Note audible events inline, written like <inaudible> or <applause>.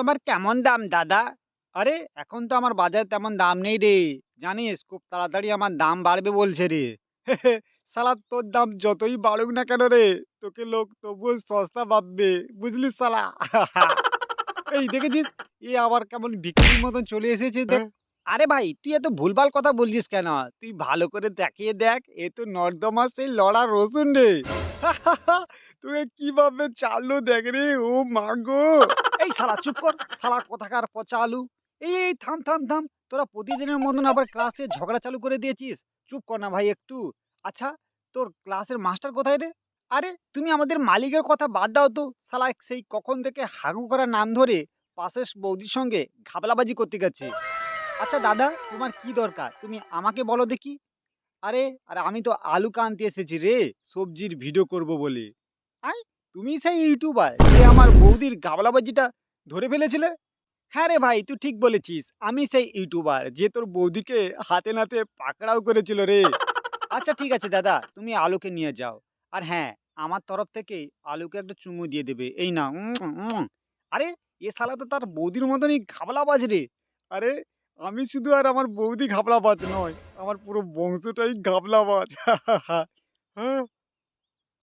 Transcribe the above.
তোমার কেমন দাম দাদা? আরে এখন তো আমার বাজারে তেমন দাম নেই রে। জানিস খুব তাড়াতাড়ি আমার দাম বাড়বে বলছে রে। <laughs> শালা তোর দাম যতই বাড়ুক না কেন রে তোকে লোক তবুও সস্তা ভাববে বুঝলি শালা? <laughs> এই দেখেছিস? এ আবার কেমন বিক্রির মতন চলে এসেছে দেখ। আরে ভাই তুই এত ভুলভাল কথা বলছিস কেন? তুই ভালো করে দেখিয়ে দেখ এ তো নর্দমা সেই লড়া রসুন রে। <laughs> তুই কীভাবে চালু দেখ রে ও মা গো! এই শালা, চুপ কর। শালা, কোথাকার পচা আলু এই এই, থাম থাম থাম। তোরা প্রতিদিনের মতন আবার ক্লাসে ঝগড়া চালু করে দিয়েছিস। চুপ কর না ভাই একটু। আচ্ছা তোর ক্লাসের মাস্টার কোথায় রে? আরে, তুমি আমাদের মালিকের কথা বাদ দাও তো। শালা, সেই কখন থেকে হাগু করা নাম ধরে পাশের বৌদির সঙ্গে ঘাবলাবাজি করতে গেছে। আচ্ছা দাদা, তোমার কি দরকার? তুমি আমাকে বলো দেখি। আরে আরে আমি তো আলু কানতে এসেছি রে। সবজির ভিডিও করব বলে। আই তুমি সেই ইউটিউবার যে আমার বৌদির গাবলাবাজিটা ধরে ফেলেছিলে? হ্যাঁ রে ভাই, তুই ঠিক বলেছিস, আমি সেই ইউটিউবার যে তোর বৌদিকে হাতে নাতে পাকড়াও করেছিল রে। আচ্ছা ঠিক আছে দাদা, তুমি আলুকে নিয়ে যাও। আর হ্যাঁ আমার তরফ থেকে আলুকে একটা চুমু দিয়ে দেবে। এই না। আরে, এ শালা তো তার বৌদির মতনই ঘাবলাবাজ রে। আরে, আমি শুধু আর আমার বৌদি ঘাবলাবাজ নয়, আমার পুরো বংশটাই ঘাবলাবাজ। <laughs> হ্যাঁ